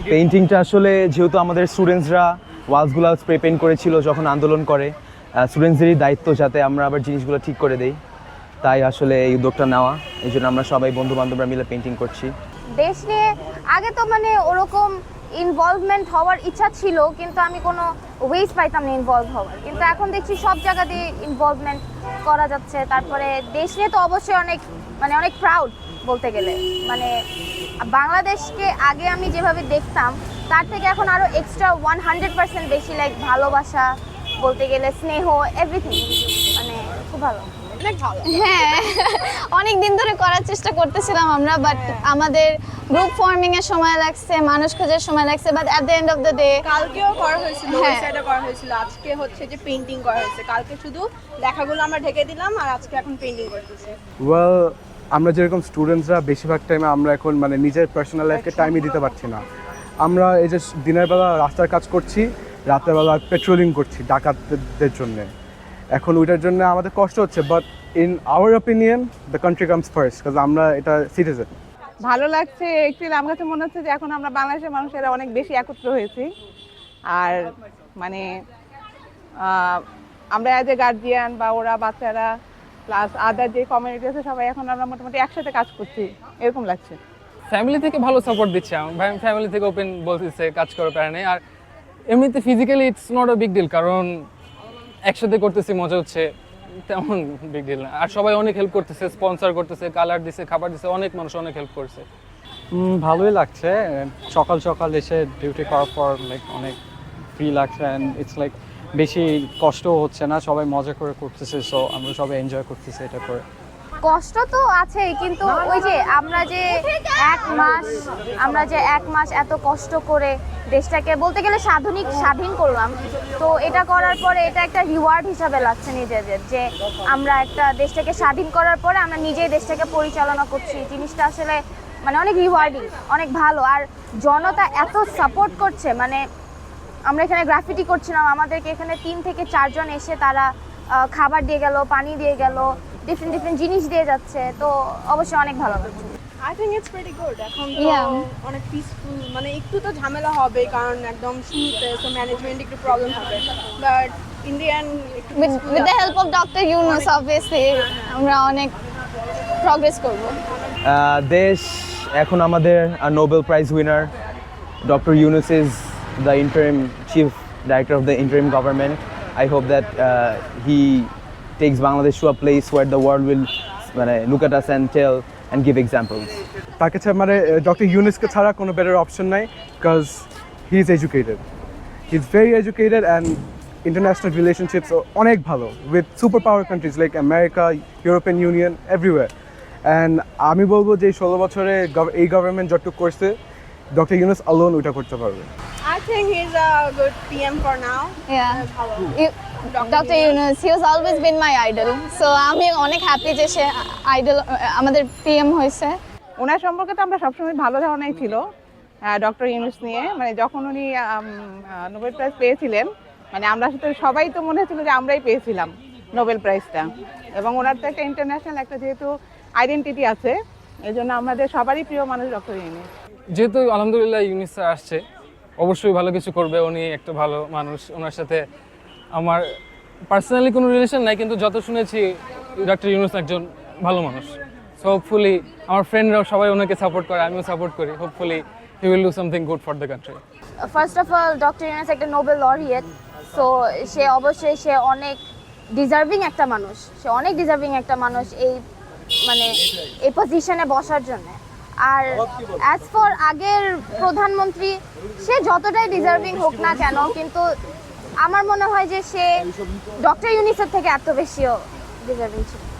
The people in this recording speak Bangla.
পেইন্টিংটা আসলে যেহেতু আমাদের স্টুডেন্টসরা ওয়ালসগুলো স্প্রে পেন্ট করেছিল যখন আন্দোলন করে স্টুডেন্টসদেরই দায়িত্ব যাতে আমরা আবার জিনিসগুলো ঠিক করে দেই। তাই আসলে এই উদ্যোগটা নেওয়া। এই জন্য আমরা সবাই বন্ধু বান্ধবরা মিলে পেন্টিং করছি। দেশ নিয়ে আগে তো মানে ওরকম ইনভলভমেন্ট হওয়ার ইচ্ছা ছিল, কিন্তু আমি কোনো ওয়েজ পাইতাম না ইনভলভ হওয়ার। কিন্তু এখন দেখছি সব জায়গা দিয়ে ইনভলভমেন্ট করা যাচ্ছে। তারপরে দেশ নিয়ে তো অবশ্যই অনেক মানে অনেক প্রাউড বলতে গেলে। মানে বাংলাদেশকে আগে আমি যেভাবে দেখতাম তার থেকে এখন আরও এক্সট্রা ওয়ান হান্ড্রেড পার্সেন্ট বেশি লাইক ভালোবাসা বলতে গেলে স্নেহ এভরিথিং মানে খুব ভালো। হ্যাঁ অনেক দিন ধরে করার চেষ্টা করতেছিলাম আমরা বাট আমাদের গ্রুপ ফর্মিং এর সময় লাগছে মানুষ খোঁজার সময় লাগছে but at the end of the day কালকেও করা হয়েছিল হ্যাঁ। ওয়েবসাইটে করা হয়েছিল। আজকে হচ্ছে যে পেইন্টিং করা হয়েছে। কালকে শুধু লেখাগুলো আমরা ঢেকে দিলাম আর আজকে এখন পেইন্টিং করতেছি। ওয়েল আমরা যেরকম স্টুডেন্টসরা বেশিরভাগ টাইমে আমরা এখন মানে নিজের পার্সোনাল লাইফকে টাইমই দিতে পারছি না। আমরা এই যে দিনের বেলা রাস্তার কাজ করছি রাতের বেলা পেট্রোলিং করছি ডাকাতদের জন্য। এখন ওইটার জন্য আমাদের কষ্ট হচ্ছে but in our opinion the country comes first কাজ আমরা এটা সিটিজেন ভালো লাগছে অ্যাকচুয়ালি আমার কাছে মনে হচ্ছে যে এখন আমরা বাংলাদেশের মানুষেরা অনেক বেশি একত্র হয়েছি। আর মানে আমরা অ্যাজ এ গার্জিয়ান বা ওরা বাচ্চারা প্লাস আদার যে কমিউনিটি আছে সবাই এখন আমরা মোটামুটি একসাথে কাজ করছি। এরকম লাগছে। ফ্যামিলি থেকে ভালো সাপোর্ট দিচ্ছে আমার। ভাই ফ্যামিলি থেকে ওপেন বলতেছে কাজ করার নেই। আর এমনিতে physically it's not a big deal কারণ একসাথে করতেছি মজা হচ্ছে। তেমন বিগ ডিল না। আর সবাই অনেক হেল্প করতেছে স্পন্সর করতেছে কালার দিছে খাবার দিছে অনেক মানুষ অনেক হেল্প করছে। ভালোই লাগছে। সকাল সকাল এসে ডিউটি করার পর লাইক অনেক ফ্রি লাগছে। অ্যান্ড ইটস লাইক বেশি কষ্ট হচ্ছে না, সবাই মজা করে করতেছে সো আমরা সবাই এনজয় করতেছি এটা করে। কষ্ট তো আছেই, কিন্তু ওই যে আমরা যে এক মাস, আমরা যে এক মাস এত কষ্ট করে দেশটাকে বলতে গেলে সাধনিক স্বাধীন করলাম, তো এটা করার পরে এটা একটা রিওয়ার্ড হিসাবে লাগছে নিজেদের, যে আমরা একটা দেশটাকে স্বাধীন করার পরে আমরা নিজেই দেশটাকে পরিচালনা করছি। জিনিসটা আসলে মানে অনেক রিওয়ার্ডিং অনেক ভালো, আর জনতা এত সাপোর্ট করছে মানে আমরা এখানে গ্রাফিটি করছিলাম আমাদেরকে এখানে তিন থেকে চারজন এসে তারা খাবার দিয়ে গেল পানি দিয়ে গেল ডিফারেন্ট ডিফারেন্ট জিনিস দিয়ে যাচ্ছে তো অবশ্যই অনেক ভালো লাগছে। I think it's very good এখন তো অনেক পিসফুল মানে একটু তো ঝামেলা হবে কারণ একদম শুরুতে তো ম্যানেজমেন্ট একটু প্রবলেম হবে বাট ইন্ডিয়ান একটু with with the help of doctor Yunus obviously আমরা অনেক প্রগ্রেস করব। দেশ এখন আমাদের Nobel prize winner doctor Yunus is the interim chief director of the interim government I hope that he takes Bangladesh to a place where the world will মানে look at us and tell and give examples তার কাছে মানে ডক্টর ইউনিসকে ছাড়া কোনো বেটার অপশন নাই because he is educated he is very educated and international relationships অনেক ভালো with super power countries like America European Union everywhere and আমি বলব যে, ষোলো বছরে এই গভর্নমেন্ট যতটুকু করছে ডক্টর ইউনুস আলোন ওইটা করতে পারবে। I think he's a good PM for now. Yeah. Doctor Yunus he was always been my idol so আমি অনেক হ্যাপি যে সে আইডল আমাদের পিএম হয়েছে। ওনার সম্পর্কে তো আমরা সবসময় ভালো ধারণাই ছিল ডক্টর ইউনুস নিয়ে। মানে যখন উনি নোবেল প্রাইজ পেয়েছিলেন মানে আমরা আসলে সবাই তো মনে হচ্ছিল যে আমরাই পেয়েছিলাম নোবেল প্রাইজটা এবং ওনার তো একটা ইন্টারন্যাশনাল একটা যেহেতু আইডেন্টিটি আছে এই জন্য আমাদের সবারই প্রিয় মানুষ ডক্টর ইউনুস যেহেতু আলহামদুলিল্লাহ ইউনিস আসছে অবশ্যই ভালো কিছু করবে। উনি একটা ভালো মানুষ। ওনার সাথে আমার পার্সোনালি কোনো রিলেশন নাই, কিন্তু যত শুনেছি ডক্টর ইউনুস একজন ভালো মানুষ। সো হোপফুলি আমার ফ্রেন্ডরাও সবাই ওনাকে সাপোর্ট করে, আমিও সাপোর্ট করি। Hopefully he will do something good for the country first of all doctor Yunus একটা নোবেল লরিয়েট সো সে অবশ্যই সে অনেক ডিজার্ভিং একটা মানুষ। সে অনেক ডিজার্ভিং একটা মানুষ এই মানে এই পজিশনে বসার জন্য। আর অ্যাজ ফর আগের প্রধানমন্ত্রী সে যতটাই ডিজার্ভিং হোক না কেন কিন্তু আমার মনে হয় যে সে ডক্টর ইউনিসেফ থেকে এত বেশিও ডিজার্ভিং ছিল।